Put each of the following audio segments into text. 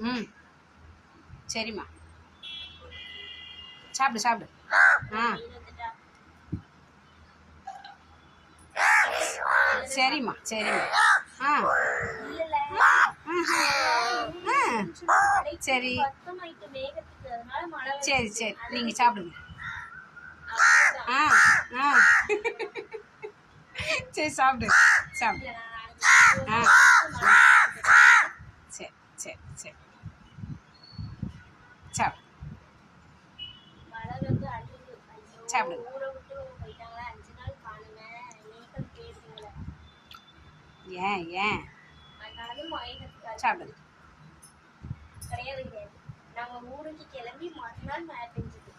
ம். சரிம்மா. சாப்பிடு சாப்பிடு. ஆ. சரிம்மா சரிம்மா. ஆ. சரி. சரி சரி. நீங்கள் சாப்பிடுங்க. ஆ ஆ. சரி சாப்பிடு. சாப்பிடு. ஆ. சரி. சரி சரி சாப்பிடு மழை வந்து அழுகுது. ஐயோ, சாப்பிடு. ஊரை விட்டு போயிட்டாங்களா, அஞ்சு நாள் காணுங்க. நீங்களும் கேட்டீங்களே. ஏன் ஏன் அதனாலதான் மயக்கத்துக்கு சாப்பிடு கிடையாது கிடையாது. நாங்க ஊருக்கு கிளம்பி மறுநாள் மழை பெஞ்சது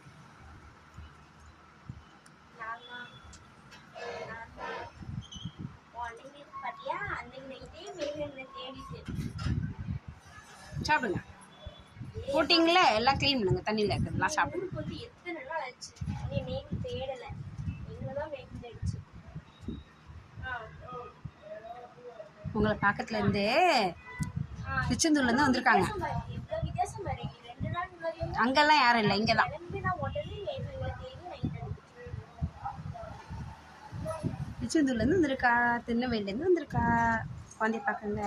அன்னைக்கு பாத்தியா அன்னைக்கு நைட்டே மேகங்களை தேடிட்டு சாப்பிடுங்க. போட்டிங்களே எல்லாம் க்ளீன் பண்ணுங்க. தண்ணியில் இருக்கிறதுலாம் சாப்பிடுங்க. வந்து எத்தனை நாள் ஆச்சு? நீ மேகம் தேடல. எங்கதான் மேகம் தேடிச்சு. ஆ, உங்களை பக்கத்துல இருந்து ஆ. திருச்செந்தூர்லேருந்து வந்திருக்காங்க. அங்கெல்லாம் யாரும் இல்லை. இங்கே தான் திருச்செந்தூர்லேருந்து வந்திருக்கா. திருநெல்வேலிலேருந்து வந்திருக்கா. குழந்தைய பார்க்குங்க.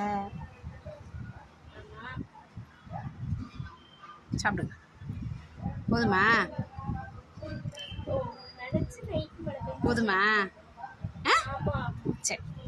சாப்பிடுங்க போதுமா. போதுமா? சரி.